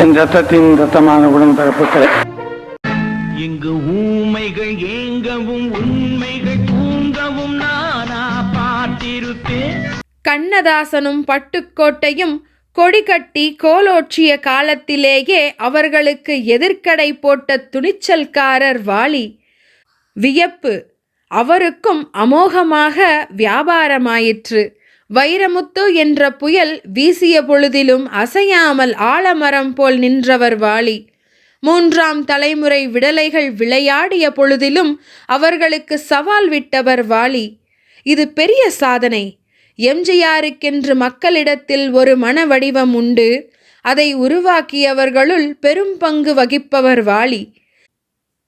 என் ரத்தத்தின் ரத்தமான உடன்பிறப்புகளே இங்கு ஊமைகள் ஏங்கவும் உண்மைகள் தூங்கவும் நானா பார்த்திருப்பேன். கண்ணதாசனும் பட்டுக்கோட்டையும் கொடி கட்டி கோலோற்றிய காலத்திலேயே அவர்களுக்கு எதிர்க்கடை போட்ட துணிச்சல்காரர் வாலி. வியப்பு அவருக்கும் அமோகமாக வியாபாரமாயிற்று. வைரமுத்து என்ற புயல் வீசிய பொழுதிலும் அசையாமல் ஆலமரம் போல் நின்றவர் வாலி. மூன்றாம் தலைமுறை விடலைகள் விளையாடிய பொழுதிலும் அவர்களுக்கு சவால் விட்டவர் வாலி. இது பெரிய சாதனை. எம்ஜிஆருக்கென்று மக்களிடத்தில் ஒரு மன வடிவம் உண்டு. அதை உருவாக்கியவர்களுள் பெரும் பங்கு வகிப்பவர் வாலி.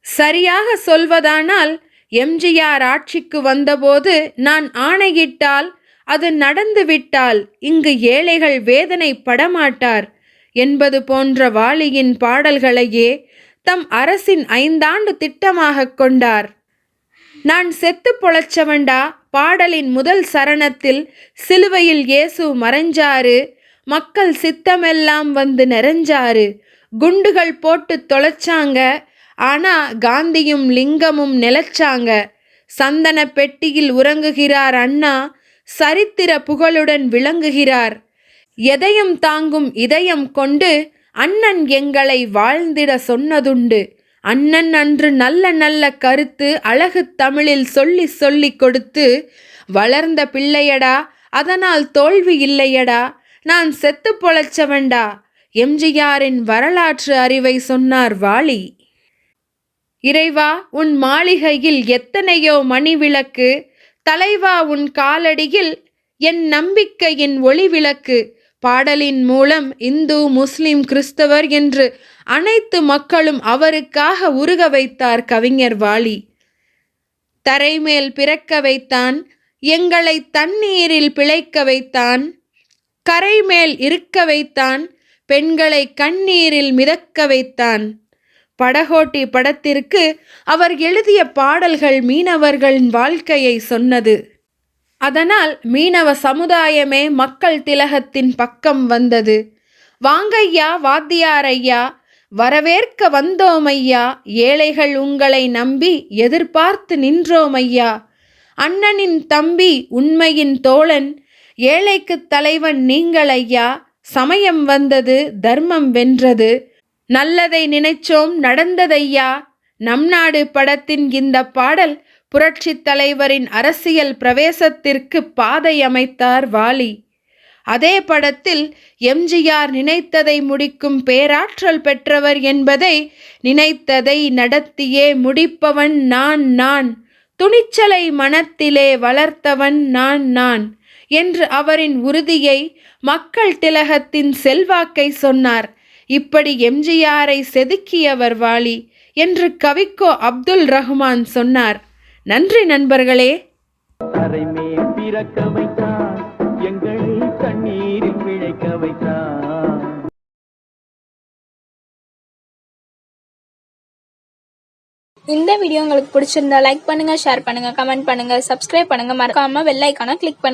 சரியாக சொல்வதானால் எம்ஜிஆர் ஆட்சிக்கு வந்தபோது நான் ஆணையிட்டால் அது நடந்துவிட்டால் இங்கு ஏழைகள் வேதனை படமாட்டார் என்பது போன்ற வாலியின் பாடல்களையே தம் அரசின் ஐந்தாண்டு திட்டமாகக் கொண்டார். நான் செத்து பொழைச்சவன்டா பாடலின் முதல் சரணத்தில் சிலுவையில் இயேசு மறைஞ்சாரு. மக்கள் சித்தமெல்லாம் வந்து நிறைஞ்சாரு. குண்டுகள் போட்டு தொலைச்சாங்க. ஆனா காந்தியும் லிங்கமும் நிலைச்சாங்க. சந்தன பெட்டியில் உறங்குகிறார் அண்ணா. சரித்திர புகழுடன் விளங்குகிறார். எதையும் தாங்கும் இதயம் கொண்டு அண்ணன் எங்களை வாழ்ந்திட சொன்னதுண்டு. அண்ணன் அன்று நல்ல நல்ல கருத்து அழகு தமிழில் சொல்லி சொல்லி கொடுத்து வளர்ந்த பிள்ளையடா அதனால் தோல்வி இல்லையடா நான் செத்து பொழைச்சவன்டா எம்ஜிஆரின் வரலாற்று அறிவை சொன்னார் வாலி. இறைவா உன் மாளிகையில் எத்தனையோ மணி விளக்கு தலைவா உன் காலடியில் என் நம்பிக்கையின் ஒளி விளக்கு பாடலின் மூலம் இந்து முஸ்லிம் கிறிஸ்தவர் என்று அனைத்து மக்களும் அவருக்காக உருக வைத்தார் கவிஞர் வாலி. தரைமேல் பிறக்க வைத்தான் எங்களை தண்ணீரில் பிழைக்க வைத்தான் கரைமேல் இருக்க வைத்தான் பெண்களை கண்ணீரில் மிதக்க வைத்தான். படகோட்டி படத்திற்கு அவர் எழுதிய பாடல்கள் மீனவர்களின் வாழ்க்கையை சொன்னது. அதனால் மீனவ சமுதாயமே மக்கள் திலகத்தின் பக்கம் வந்தது. வாங்கையா வாத்தியாரையா வரவேற்க வந்தோமையா ஏழைகள் உங்களை நம்பி எதிர்பார்த்து நின்றோமையா அண்ணனின் தம்பி உண்மையின் தோழன் ஏழைக்கு தலைவன் நீங்கள் ஐயா சமயம் வந்தது தர்மம் வென்றது நல்லதை நினைச்சோம் நடந்ததையா? நம் நாடு படத்தின் இந்த பாடல் புரட்சித் தலைவரின் அரசியல் பிரவேசத்திற்கு பாதை அமைத்தார் வாலி. அதே படத்தில் எம்ஜிஆர் நினைத்ததை முடிக்கும் பேராற்றல் பெற்றவர் என்பதை நினைத்ததை நடத்தியே முடிப்பவன் நான் நான். துணிச்சலை மனத்திலே வளர்த்தவன் நான் நான் என்று அவரின் உறுதியை மக்கள் திலகத்தின் செல்வாக்கை சொன்னார். இப்படி எம்ஜிஆரை செதுக்கியவர் வாலி என்று கவிக்கோ அப்துல் ரஹ்மான் சொன்னார். நன்றி நண்பர்களே. பிறக்க வைத்தான் எங்களை தண்ணீரில் விழைக்க வைத்தான். இந்த வீடியோ உங்களுக்கு பிடிச்சிருந்தா லைக் பண்ணுங்க ஷேர் பண்ணுங்க கமெண்ட் பண்ணுங்க சப்ஸ்கிரைப் பண்ணுங்க. மறக்காம பெல் ஐக்கானை கிளிக் பண்ணுங்க.